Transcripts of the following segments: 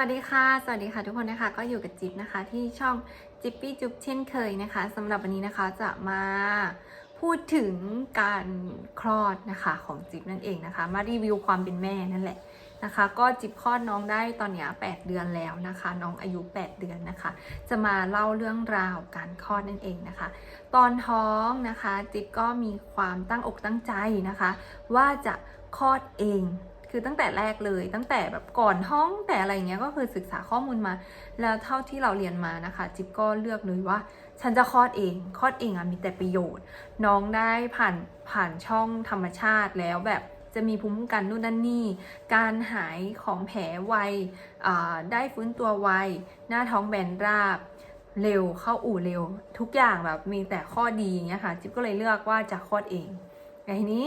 วัสดีค่ะ สวัสดีค่ะทุกคนนะคะ ก็อยู่กับจิ๊บนะคะ ที่ช่องจิ๊บปี้จุ๊บเช่นเคยนะคะสำหรับวันนี้นะคะจะมาพูดถึงการคลอดนะคะของจิ๊บนั่นเองนะคะ มารีวิวความเป็นแม่นั่นแหละนะคะ ก็จิ๊บคลอดน้องได้ตอนนี้8เดือนแล้วนะคะ น้องอายุ 8 เดือนนะคะ จะมาเล่าเรื่องราวการคลอดนั่นเองนะคะ ตอนท้องนะคะ จิ๊บก็มีความตั้งอกตั้งใจนะคะ ว่าจะคลอดเอง คือตั้งแต่แรกเลย ตั้งแต่แบบก่อนท้องแต่อะไรเงี้ยก็คือศึกษาข้อมูลมา แล้วเท่าที่เราเรียนมานะคะ จิ๊บก็เลือกเลยว่า ฉันจะคลอดเองคลอดเองอะมีแต่ประโยชน์ น้องได้ผ่านผ่านช่องธรรมชาติแล้วแบบจะมีภูมิคุ้มกันนู่นนั่นนี่ การหายของแผลไวได้ฟื้นตัวไว หน้าท้องแบนราบ เร็ว เข้าอู่เร็ว ทุกอย่างแบบมีแต่ข้อดีเงี้ยค่ะ จิ๊บก็เลยเลือกว่าจะคลอดเองแต่ทีนี้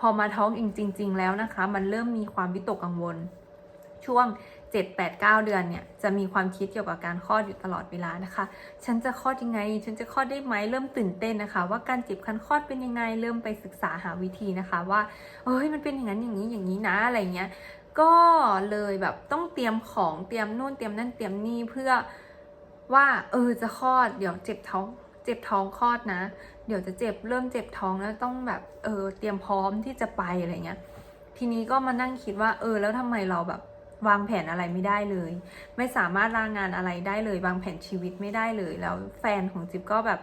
พอมาท้ององจริง ๆ แล้วนะคะ มันเริ่มมีความวิตกกังวล ช่วง 7 8 9 เดือนเนี่ยจะมีความคิดเกี่ยวกับการคลอดอยู่ตลอดเวลานะคะ ฉันจะคลอดยังไง ฉันจะคลอดได้ไหมเริ่มตื่นเต้นนะคะ ว่าการเจ็บคันคลอดเป็นยังไง เริ่มไปศึกษาหาวิธีนะคะ ว่าเอ้ยมันเป็นอย่างนั้นอย่างนี้อย่างนี้นะอะไรเงี้ยก็เลยแบบต้องเตรียมของเตรียมนู่นเตรียมนั่นเตรียมนี่เพื่อว่าเออจะคลอดเดี๋ยวเจ็บท้อง เจ็บท้องคลอดนะ เดี๋ยวจะเจ็บเริ่มเจ็บท้องแล้วต้องแบบเออเตรียมพร้อมที่จะไปอะไรเงี้ย ทีนี้ก็มานั่งคิดว่า เออ แล้วทำไมเราแบบวางแผนอะไรไม่ได้เลย ไม่สามารถลางานอะไรได้เลย วางแผนชีวิตไม่ได้เลย แล้วแฟนของจิ๊บก็แบบ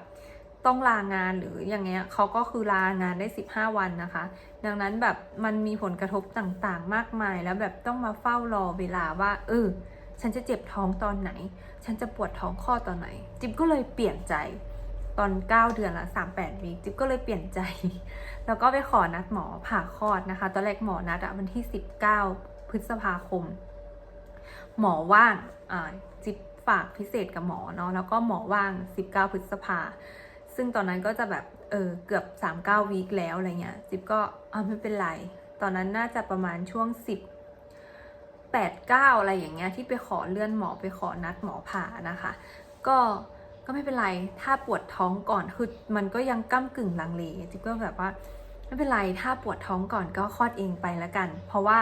ต้องลางานหรืออย่างเงี้ยเขาก็คือลางานได้ 15 วันนะคะ ดังนั้นแบบมันมีผลกระทบต่างๆ มากมาย แล้วแบบต้องมาเฝ้ารอเวลาว่า เออ ฉันจะเจ็บท้องตอนไหน ฉันจะปวดท้องข้อดตอนไหน จิ๊บก็เลยเปลี่ยนใจ ตอน 9 เดือนละ38วีคจิ๊บก็เลยเปลี่ยนใจ แล้วก็ไปขอนัดหมอผ่าคลอดนะคะ ตอนแรกหมอนัดอะวันที่ 19 พฤษภาคม หมอว่างอ่าจิ๊บฝากพิเศษกับหมอเนาะแล้วก็หมอว่าง 19 พฤษภา ซึ่งตอนนั้นก็จะแบบเออเกือบ39วีคแล้วอะไรเงี้ยจิ๊บก็อ่าไม่เป็นไร ตอนนั้นน่าจะประมาณช่วง 10 8 9 อะไรอย่างเงี้ยที่ไปขอเลื่อนหมอไปขอนัดหมอผ่านะคะ ก็ ก็ไม่เป็นไร ถ้าปวดท้องก่อน คือมันก็ยังก้ากึ่งลังเล จิ๊บก็แบบว่าไม่เป็นไร ถ้าปวดท้องก่อนก็คลอดเองไปแล้วกัน เพราะว่า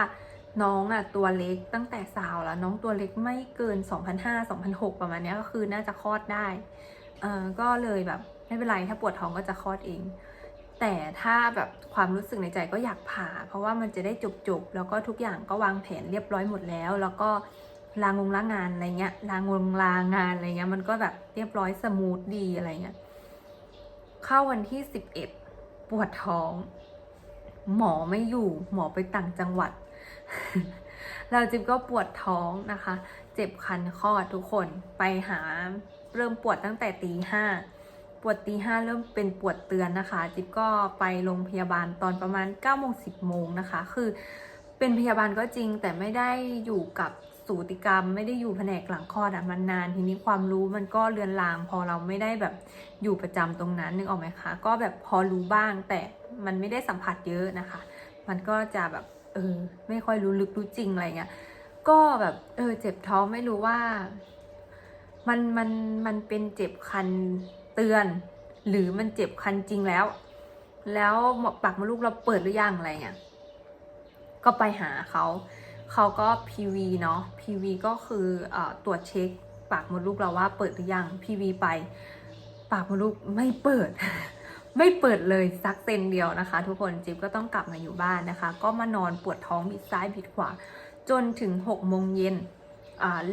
น้องอะตัวเล็กตั้งแต่สาวแล้ว น้องตัวเล็กไม่เกิน2,500 2,600ประมาณนี้ก็คือน่าจะคลอดได้ เออก็เลยแบบไม่เป็นไร ถ้าปวดท้องก็จะคลอดเอง แต่ถ้าแบบความรู้สึกในใจก็อยากผ่า เพราะว่ามันจะได้จบๆ แล้วก็ทุกอย่างก็วางแผนเรียบร้อยหมดแล้ว แล้วก็ ลางงลางานอะไรเงี้ยลางงลางานอะไรเงี้ยมันก็แบบเรียบร้อยสมูทดีอะไรเงี้ยเข้าวันที่สิบเอ็ดปวดท้อง หมอไม่อยู่ หมอไปต่างจังหวัด เราจิ๊บก็ปวดท้องนะคะ เจ็บคันคอทุกคนไปหาเริ่มปวดตั้งแต่ตีห้าปวดตีห้าเริ่มเป็นปวดเตือนนะคะ จิ๊บก็ไปโรงพยาบาลตอนประมาณ9ก้าโมงสิบโมงนะคะ คือเป็นพยาบาลก็จริงแต่ไม่ได้อยู่กับ สูติกรรม ไม่ได้อยู่แผนกหลังคลอดอะมันนานทีนี้ความรู้มันก็เลือนลาง พอเราไม่ได้แบบอยู่ประจำตรงนั้นนึกออกไหมคะ ก็แบบพอรู้บ้างแต่มันไม่ได้สัมผัสเยอะนะคะ มันก็จะแบบเออไม่ค่อยรู้ลึกรู้จริงอะไรเงี้ยก็แบบเออเจ็บท้องไม่รู้ว่า มันมันมันเป็นเจ็บคันเตือน หรือมันเจ็บคันจริงแล้ว แล้วปากมดลูกเราเปิดหรือยังอะไรเงี้ยก็ไปหาเขา เขาก็ PV เนาะ PV ก็คืออตรวจเช็คปากมดลูกเราว่าเปิดหรือยัง PV ไป ปากมดลูกไม่เปิด ไม่เปิดเลยสักเซนเดียวนะคะ ทุกคนจิ๊บก็ต้องกลับมาอยู่บ้านนะคะ ก็มานอนปวดท้องบิดซ้ายบิดขวา จนถึง6โมงเย็น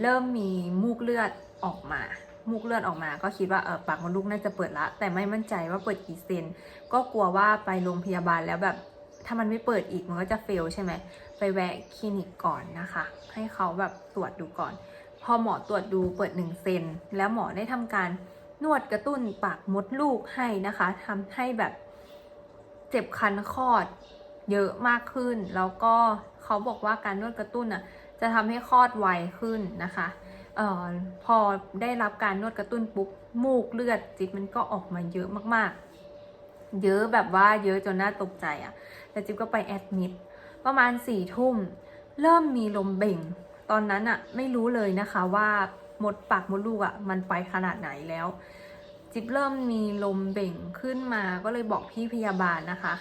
เริ่มมีมูกเลือดออกมามูกเลือดออกมา ก็คิดว่าเออปากมดลูกน่าจะเปิดละ แต่ไม่มั่นใจว่าเปิดกี่เซน ก็กลัวว่าไปโรงพยาบาลแล้วแบบถ้ามันไม่เปิดอีกมันก็จะเฟลใช่ไหม ไปแวะคลินิกก่อนนะคะ ให้เขาแบบตรวจดูก่อน พอหมอตรวจดูเปิด1เซนแล้วหมอได้ทำการนวดกระตุ้นปากมดลูกให้นะคะทำให้แบบเจ็บคันคลอดเยอะมากขึ้น แล้วก็เขาบอกว่าการนวดกระตุ้นอะจะทำให้คลอดไวขึ้นนะคะเอ่อพอได้รับการนวดกระตุ้นปุ๊บมูกเลือดจิตมันก็ออกมาเยอะมากๆ เยอะแบบว่าเยอะจนน่าตกใจอะ แล้วจิ๊บก็ไปแอดมิด ประมาณสี่ทุ่มเริ่มมีลมเบ่ง ตอนนั้นอะไม่รู้เลยนะคะว่ามดปากมดลูกอะมันไปขนาดไหนแล้ว จิ๊บเริ่มมีลมเบ่งขึ้นมาก็เลยบอกพี่พยาบาลนะคะ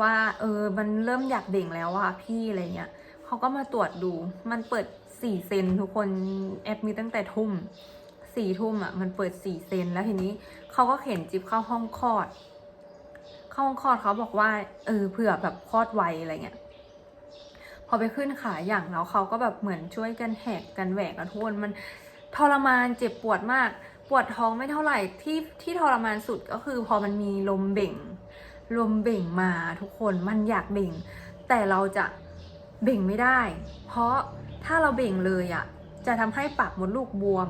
ว่าเออมันเริ่มอยากเบ่งแล้วอะพี่อะไรเงี้ยเขาก็มาตรวจดูมันเปิดสี่เซนทุกคนแอดมิตั้งแต่ทุ่มสี่ทุ่มอะมันเปิดสี่เซนแล้วทีนี้เขาก็เข็นจิ๊บเข้าห้องคลอด เข้าห้องคลอดเขาบอกว่าเออเผื่อแบบคลอดไวอะไรเงี้ย พอไปขึ้นขาอย่างแล้วเขาก็แบบเหมือนช่วยกันแหกกันแหวกกันทุกคนมันทรมานเจ็บปวดมาก ปวดท้องไม่เท่าไหร่ที่ที่ทรมานสุดก็คือพอมันมีลมเบ่ง ลมเบ่งมาทุกคนมันอยากเบ่ง แต่เราจะเบ่งไม่ได้ เพราะถ้าเราเบ่งเลยอะ่ะจะทำให้ปากมดลูกบวม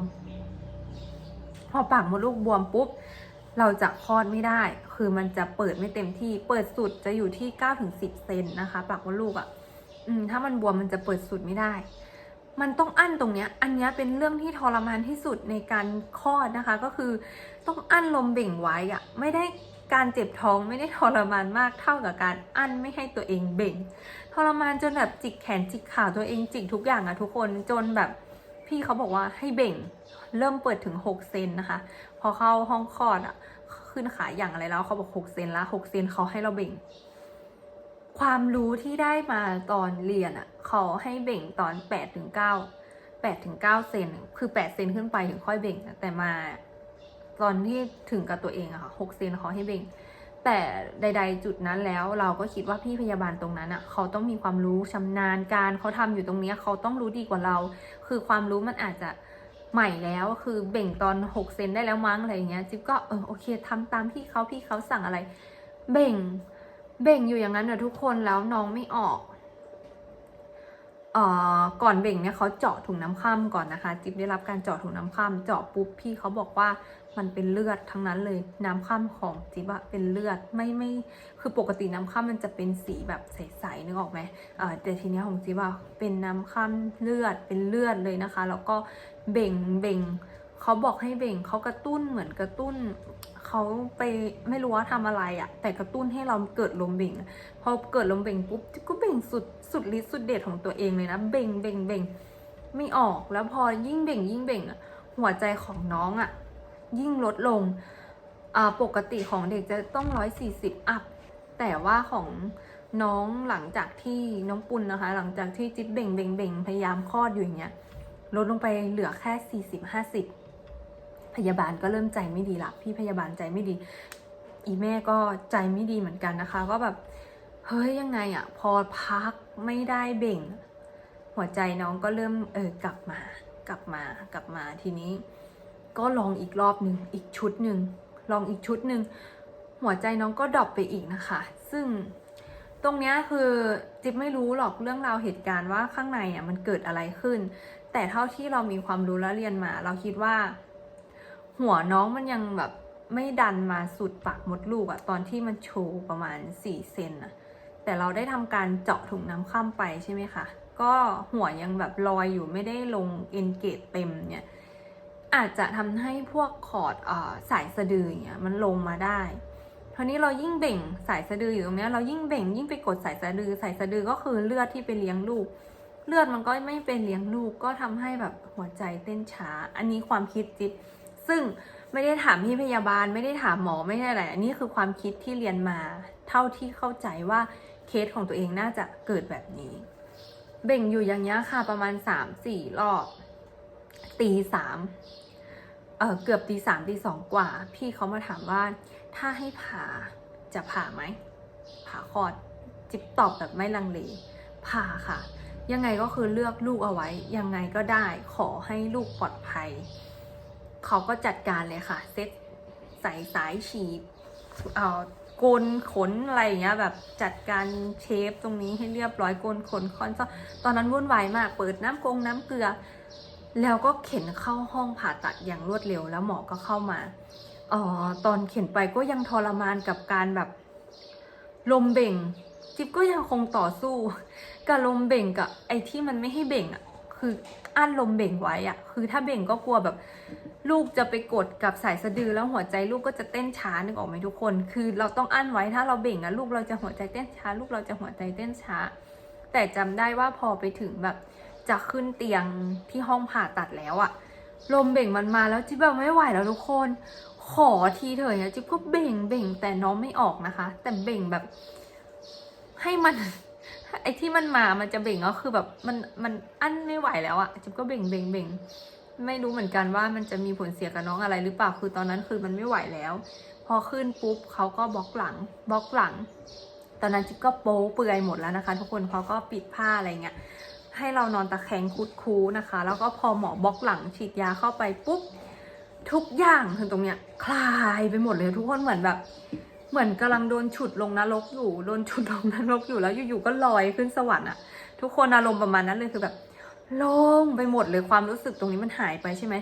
พอปากมดลูกบวมปุ๊บ เราจะคลอดไม่ได้ คือมันจะเปิดไม่เต็มที่ เปิดสุดจะอยู่ที่9ถึง10เซนนะคะ ปากมดลูกอะ่ะ อืมถ้ามันบวมมันจะเปิดสุดไม่ได้ มันต้องอั้นตรงเนี้ย อันเนี้ยเป็นเรื่องที่ทรมานที่สุดในการคลอดนะคะ ก็คือต้องอั้นลมเบ่งไว้อะไม่ได้การเจ็บท้องไม่ได้ทรมานมากเท่ากับการอั้นไม่ให้ตัวเองเบ่ง ทรมานจนแบบจิกแขนจิกขาตัวเองจิกทุกอย่างอะทุกคนจนแบบพี่เขาบอกว่าให้เบ่งเริ่มเปิดถึง 6 เซนนะคะ พอเข้าห้องคลอดอะขึ้นขาอย่างอะไรแล้วเขาบอก 6 เซนละ 6 เซนเขาให้เราเบ่ง ความรู้ที่ได้มาตอนเรียนอะเขาให้เบ่งตอน8ถึง9 8ถึง9เซนคือ8เซนขึ้นไปถึงค่อยเบ่งแต่มาตอนที่ถึงกับตัวเองอะค่ะ6เซนเขาให้เบ่ง แต่ใด ๆ จุดนั้นแล้วเราก็คิดว่าพี่พยาบาลตรงนั้นอะเขาต้องมีความรู้ชำนาญการเขาทำอยู่ตรงเนี้ยเขาต้องรู้ดีกว่าเรา คือความรู้มันอาจจะใหม่แล้วคือเบ่งตอน6เซนได้แล้วมั้งอะไรอย่างเงี้ยจิ๊บก็เออโอเคทำตามที่เขาพี่เขาสั่งอะไร เบ่ง เบ่งอยู่อย่างนั้นนะทุกคนแล้วน้องไม่ออกเอ่อก่อนเบ่งเนี่ยเขาเจาะถุงน้ำข้ามก่อนนะคะ จิ๊บได้รับการเจาะถุงน้ำข้ามเจาะปุ๊บพี่เขาบอกว่ามันเป็นเลือดทั้งนั้นเลยน้ำข้ามของจิ๊บอะเป็นเลือดไม่ไม่คือปกติน้ำข้ามมันจะเป็นสีแบบใสๆนึกออกไหมเอ่อแต่ทีเนี้ยของจิ๊บอะเป็นน้ำข้ามเลือดเป็นเลือดเลยนะคะ แล้วก็เบ่งเบ่ง เขาบอกให้เบ่งเขากระตุ้นเหมือนกระตุ้นเขาไปไม่รู้ว่าทำอะไรอะแต่กระตุ้นให้เราเกิดลมเบ่ง พอเกิดลมเบ่งปุ๊บก็เบ่งสุดสุดฤทธิ์สุดเดชของตัวเองเลยนะเบ่งเบ่งเบ่งไม่ออกแล้วพอยิ่งเบ่งยิ่งเบ่งอะหัวใจของน้องอะยิ่งลดลงปกติของเด็กจะต้องร้อยสี่สิบอัพ แต่ว่าของน้องหลังจากที่น้องปุณนะคะ หลังจากที่จิ๊บเบ่งเบ่งเบ่งพยายามคลอดอยู่อย่างเงี้ยลดลงไปเหลือแค่สี่สิบห้าสิบ พยาบาลก็เริ่มใจไม่ดีละพี่พยาบาลใจไม่ดี อีแม่ก็ใจไม่ดีเหมือนกันนะคะ ก็แบบเฮ้ยยังไงอะพอพักไม่ได้เบ่ง หัวใจน้องก็เริ่มเออกลับมา กลับมากลับมาทีนี้ ก็ลองอีกรอบหนึ่งอีกชุดหนึ่งลองอีกชุดหนึ่งหัวใจน้องก็ดรอปไปอีกนะคะ ซึ่งตรงเนี้ยคือจิ๊บไม่รู้หรอกเรื่องราวเหตุการณ์ว่าข้างในอะมันเกิดอะไรขึ้น แต่เท่าที่เรามีความรู้และเรียนมา เราคิดว่า หัวน้องมันยังแบบไม่ดันมาสุดปากมดลูกอะตอนที่มันโชว์ประมาณ 4 เซนอะแต่เราได้ทำการเจาะถุงน้ำข้ามไปใช่ไหมคะ ก็หัวยังแบบลอยอยู่ไม่ได้ลงเอนเกตเต็มเนี่ย อาจจะทำให้พวกคอร์ดอสายสะดือเนี่ยมันลงมาได้ครานี้เรายิ่งเบ่งสายสะดืออยู่ตรงเนี้ยเรายิ่งเบ่งยิ่งไปกดสายสะดือ สายสะดือก็คือเลือดที่ไปเลี้ยงลูก เลือดมันก็ไม่ไปเลี้ยงลูกก็ทำให้แบบหัวใจเต้นช้า อันนี้ความคิดจิ๊บ ซึ่งไม่ได้ถามพี่พยาบาลไม่ได้ถามหมอไม่ได้อะไรอันนี้คือความคิดที่เรียนมา เท่าที่เข้าใจว่าเคสของตัวเองน่าจะเกิดแบบนี้ เบ่งอยู่อย่างนี้ค่ะประมาณสามสี่รอบตีสามเออเกือบตีสามตีสองกว่า พี่เขามาถามว่า ถ้าให้ผ่าจะผ่าไหมผ่าคลอดจิ๊บตอบแบบไม่ลังเลผ่าค่ะ ยังไงก็คือเลือกลูกเอาไว้ ยังไงก็ได้ขอให้ลูกปลอดภัย เขาก็จัดการเลยค่ะ เซ็ตใส่สายฉีดเอ่อโกนขนอะไรอย่างเงี้ยแบบจัดการเชฟตรงนี้ให้เรียบร้อยโกนขนคอนซอตอนนั้นวุ่นวายมาก เปิดน้ำกงน้ำเกลือ แล้วก็เข็นเข้าห้องผ่าตัดอย่างรวดเร็วแล้วหมอก็เข้ามาเอ่อตอนเข็นไปก็ยังทรมานกับการแบบลมเบ่ง จิ๊บก็ยังคงต่อสู้ กับลมเบ่งกับไอ้ที่มันไม่ให้เบ่งอะคือ อั้นลมเบ่งไว้อะคือถ้าเบ่งก็กลัวแบบ ลูกจะไปกดกับสายสะดือแล้วหัวใจลูกก็จะเต้นช้านึกออกไหมทุกคน คือเราต้องอั้นไว้ถ้าเราเบ่งอะลูกเราจะหัวใจเต้นช้า ลูกเราจะหัวใจเต้นช้า แต่จำได้ว่าพอไปถึงแบบจะขึ้นเตียงที่ห้องผ่าตัดแล้วอะลมเบ่งมันมาแล้วจิ๊บแบบไม่ไหวแล้วทุกคน ขอทีเถอะเนี่ยจิ๊บก็เบ่งเบ่งแต่น้องไม่ออกนะคะ แต่เบ่งแบบ ให้มัน ไอ้ที่มันมา มันจะเบ่งก็คือแบบมันมันอั้นไม่ไหวแล้วอะจิ๊บก็เบ่งเบ่งเบ่งไม่รู้เหมือนกันว่ามันจะมีผลเสียกับน้องอะไรหรือเปล่า คือตอนนั้นคือมันไม่ไหวแล้ว พอขึ้นปุ๊บเขาก็บล็อกหลังบล็อกหลัง ตอนนั้นจิ๊บก็โป๊เปลือยหมดแล้วนะคะ ทุกคนเขาก็ปิดผ้าอะไรเงี้ย ให้เรานอนตะแคงคุดคูนะคะ แล้วก็พอหมอบล็อกหลังฉีดยาเข้าไปปุ๊บทุกอย่างถึงตรงเนี้ยคลายไปหมดเลยทุกคนเหมือนแบบ เหมือนกำลังโดนฉุดลงนรกอยู่ โดนฉุดลงนรกอยู่แล้วอยู่ๆก็ลอยขึ้นสวรรค์อะทุกคนอารมณ์ประมาณนั้นเลยคือแบบโล่งไปหมดเลยความรู้สึกตรงนี้มันหายไปใช่ไหม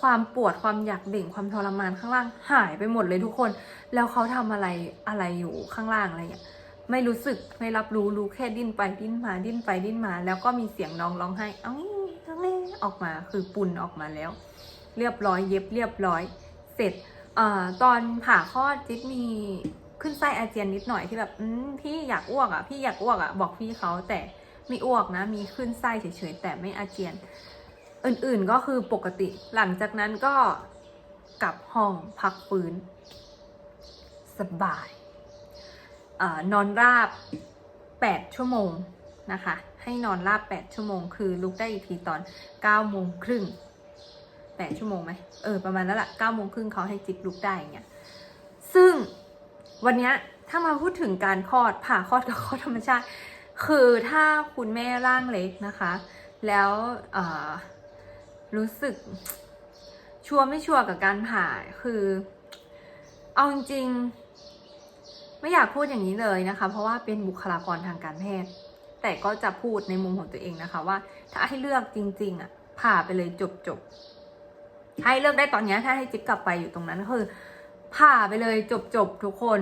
ความปวดความอยากเบ่งความทรมานข้างล่างหายไปหมดเลยทุกคน แล้วเขาทำอะไรอะไรอยู่ข้างล่างอะไรอย่างเงี้ยไม่รู้สึกไม่รับรู้รู้แค่ดิ้นไปดิ้นมาดิ้นไปดิ้นมา แล้วก็มีเสียงน้องร้องไห้เอ้าทั้งเล่ออกมาคือปุ่นออกมาแล้ว เรียบร้อยเย็บเรียบร้อย เสร็จ อตอนผ่าคลอดจิ๊บมีขึ้นไส้อาเจียนนิดหน่อยที่แบบอืมพี่อยากอ้วกอะพี่อยากอ้วกอะบอกพี่เขาแต่ไม่อ้วกนะ มีขึ้นไส้เฉยๆแต่ไม่อาเจียน อื่นๆก็คือปกติหลังจากนั้นก็กลับห้องพักฟื้น สบายออนอนราบ 8 ชั่วโมงนะคะ ให้นอนราบ 8 ชั่วโมง คือลุกได้อีกทีตอน9โมงครึ่ง 8ชั่วโมงไหมเออประมาณนั้นแหละ9โมงครึ่งเขาให้จิบลุกได้เงี้ยซึ่งวันเนี้ยถ้ามาพูดถึงการคลอดผ่าคลอดกับคลอดธรรมชาติ คือถ้าคุณแม่ร่างเล็กนะคะ แล้วรู้สึกชัวร์ไม่ชัวร์กับการผ่าคือ เอาจริงไม่อยากพูดอย่างนี้เลยนะคะ เพราะว่าเป็นบุคลากรทางการแพทย์ แต่ก็จะพูดในมุมของตัวเองนะคะ ว่าถ้าให้เลือกจริง ๆ อะผ่าไปเลยจบจบ ให้เลือกได้ตอนนี้ถ้าให้จิ๊บกลับไปอยู่ตรงนั้นก็คือผ่าไปเลยจบจบทุกคน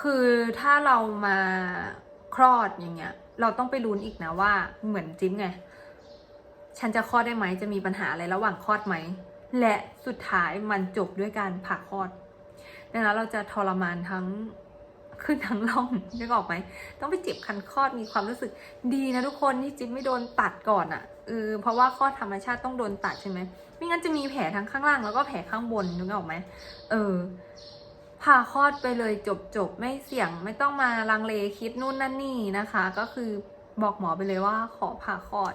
คือถ้าเรามาคลอดอย่างเงี้ย เราต้องไปลุ้นอีกนะว่าเหมือนจิ๊บไง ฉันจะคลอดได้ไหมจะมีปัญหาอะไรระหว่างคลอดไหม และสุดท้ายมันจบด้วยการผ่าคลอดดังนั้นเราจะทรมานทั้งขึ้นทั้งล่องนึกออกไหม ต้องไปเจ็บคันคลอดมีความรู้สึกดีนะทุกคนที่จิ๊บไม่โดนตัดก่อนอะ่ะ เออเพราะว่าคลอดธรรมชาติต้องโดนตัดใช่ไหมไม่งั้นจะมีแผลทั้งข้างล่างแล้วก็แผลข้างบนนึกออกไหมเออผ่าคลอดไปเลยจบจบไม่เสี่ยงไม่ต้องมาลังเลคิดนู่นนั่นนี่นะคะ ก็คือบอกหมอไปเลยว่าขอผ่าคลอด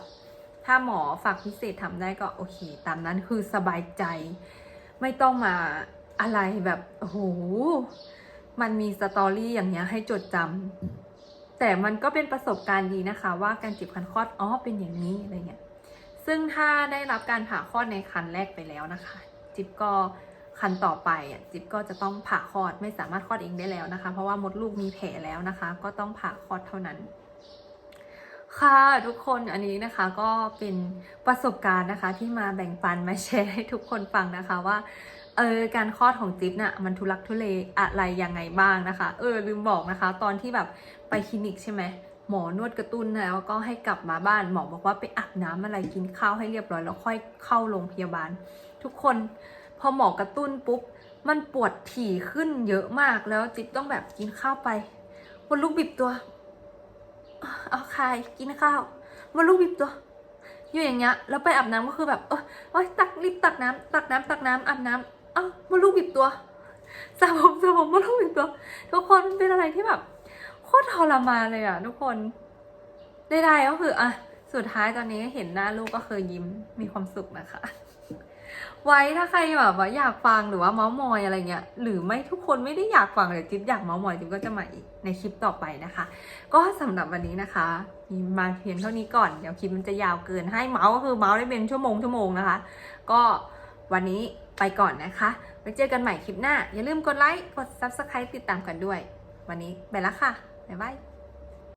ถ้าหมอฝากพิเศษทำได้ก็โอเค ตามนั้นคือสบายใจ ไม่ต้องมาอะไรแบบโอ้โหมันมีสตอรี่อย่างเงี้ยให้จดจำแต่มันก็เป็นประสบการณ์ดีนะคะ ว่าการจีบคันคลอดอ๋อเป็นอย่างนี้อะไรเงี้ย ซึ่งถ้าได้รับการผ่าคลอดในคันแรกไปแล้วนะคะ จิ๊บก็คันต่อไปอะจิ๊บก็จะต้องผ่าคลอดไม่สามารถคลอดเองได้แล้วนะคะ เพราะว่ามดลูกมีแผลแล้วนะคะ ก็ต้องผ่าคลอดเท่านั้น ค่ะทุกคนอันนี้นะคะก็เป็นประสบการณ์นะคะที่มาแบ่งปันมาแชร์ให้ทุกคนฟังนะคะว่าเออการคลอดของจิ๊บน่ะมันทุลักทุเลอะไรยังไงบ้างนะคะ เออลืมบอกนะคะ ตอนที่แบบไปคลินิกใช่ไหม หมอนวดกระตุ้นแล้วก็ให้กลับมาบ้านหมอบอกว่าไปอาบน้ำอะไรกินข้าวให้เรียบร้อยแล้วค่อยเข้าโรงพยาบาล ทุกคนพอหมอกระตุ้นปุ๊บมันปวดถี่ขึ้นเยอะมากแล้วจิ๊บต้องแบบกินข้าวไปวันลูกบิบตัวเอาคายกินข้าวมาลูกบิบตัว อยู่อย่างเงี้ยแล้วไปอาบน้ำก็คือแบบเออโอ๊ยตักรีบตักน้ำตักน้ำตักน้ำอาบน้ำเอ้ามาลูกบิบตัวสระผมสระผมมาลูกบิบตัว ทุกคนเป็นอะไรที่แบบ ตรทรมานเลยอะทุกคนได้ๆก็คืออะสุดท้ายตอนนี้เห็นหน้าลูกก็เคยยิ้มมีความสุขนะคะ ไว้ถ้าใครแบบว่าอยากฟังหรือว่าเมาส์มอยอะไรเงี้ย หรือไม่ทุกคนไม่ได้อยากฟังเลยจิ๊บอยากเมาส์มอยจิ๊บก็จะมาอีกในคลิปต่อไปนะคะ ก็สำหรับวันนี้นะคะ มีมาเพียงเท่านี้ก่อนเดี๋ยวคลิปมันจะยาวเกินให้เมาส์ก็คือเมาส์ได้เป็นชั่วโมงชั่วโมงนะคะ ก็วันนี้ไปก่อนนะคะไว้เจอกันใหม่คลิปหน้า อย่าลืมกดไลค์กด subscribe ติดตามกันด้วย วันนี้ไปแล้วค่ะ บ๊ายบาย